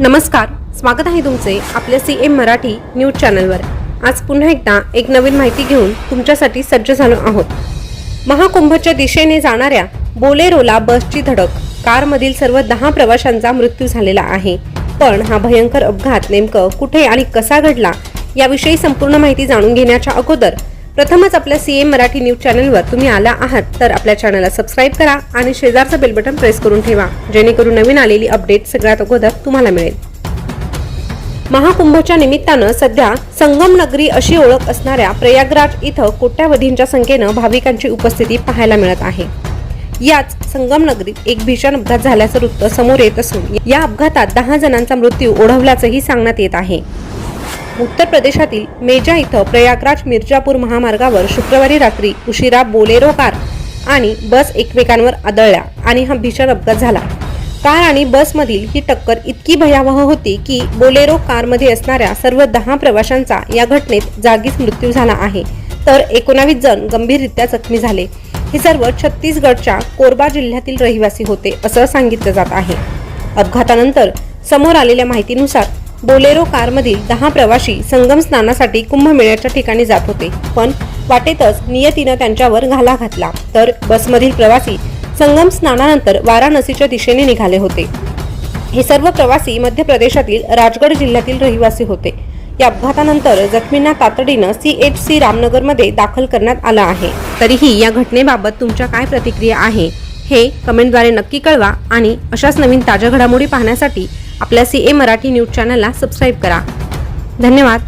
नमस्कार स्वागत आहे तुमचे आपल्या सी एम मराठी न्यूज चॅनलवर. आज पुन्हा एकदा एक नवीन माहिती घेऊन तुमच्यासाठी सज्ज झालो आहोत. महाकुंभच्या दिशेने जाणाऱ्या बोलेरोला बसची धडक. कारमधील सर्व दहा प्रवाशांचा मृत्यू झालेला आहे. पण हा भयंकर अपघात नेमकं कुठे आणि कसा घडला याविषयी संपूर्ण माहिती जाणून घेण्याच्या अगोदर प्रथमच आपल्या सी एम मराठी न्यूज चॅनलवर तुम्ही आला आहात तर आपल्या चॅनलला सबस्क्राईब करा आणि शेजारचं बेल बटन प्रेस करून ठेवा जेणेकरून नवीन आलेली अपडेट सगळ्यात अगोदर तुम्हाला मिळेल. महाकुंभच्या निमित्तानं सध्या संगमनगरी अशी ओळख असणाऱ्या प्रयागराज इथं कोट्यावधींच्या संख्येनं भाविकांची उपस्थिती पाहायला मिळत आहे. याच संगमनगरीत एक भीषण अपघात झाल्याचं वृत्त समोर येत असून या अपघातात दहा जणांचा मृत्यू ओढवल्याचंही सांगण्यात येत आहे. उत्तर प्रदेशातील मेजा इथं प्रयागराज मिर्जापूर महामार्गावर शुक्रवारी रात्री उशिरा बोलेरो कार आणि बस एकमेकांवर आदळल्या आणि हा भीषण अपघात झाला. कार आणि बसमधील ही टक्कर इतकी भयावह होती की बोलेरो कारमध्ये असणाऱ्या सर्व दहा प्रवाशांचा या घटनेत जागीच मृत्यू झाला आहे. तर एकोणावीस जण गंभीररित्या जखमी झाले. हे सर्व छत्तीसगडच्या कोरबा जिल्ह्यातील रहिवासी होते असं सांगितलं जात आहे. अपघातानंतर समोर आलेल्या माहितीनुसार बोलेरो कारमधील दहा प्रवाशी संगम स्नानासाठी कुंभमेळ्याच्या ठिकाणी जात होते. पण वाटेतच नियतीनं त्यांच्यावर घाला घातला. तर बसमधील प्रवासी संगम स्नानानंतर वाराणसीच्या दिशेने निघाले होते. हे सर्व प्रवासी मध्य प्रदेशातील राजगड जिल्ह्यातील रहिवासी होते. या अपघातानंतर जखमींना तातडीनं सी एच सी रामनगरमध्ये दाखल करण्यात आलं आहे. तरीही या घटनेबाबत तुमच्या काय प्रतिक्रिया आहे हे कमेंटद्वारे नक्की कळवा आणि अशाच नवीन ताज्या घडामोडी पाहण्यासाठी आपल्या सी ए मराठी न्यूज चॅनलला सबस्क्राईब करा. धन्यवाद.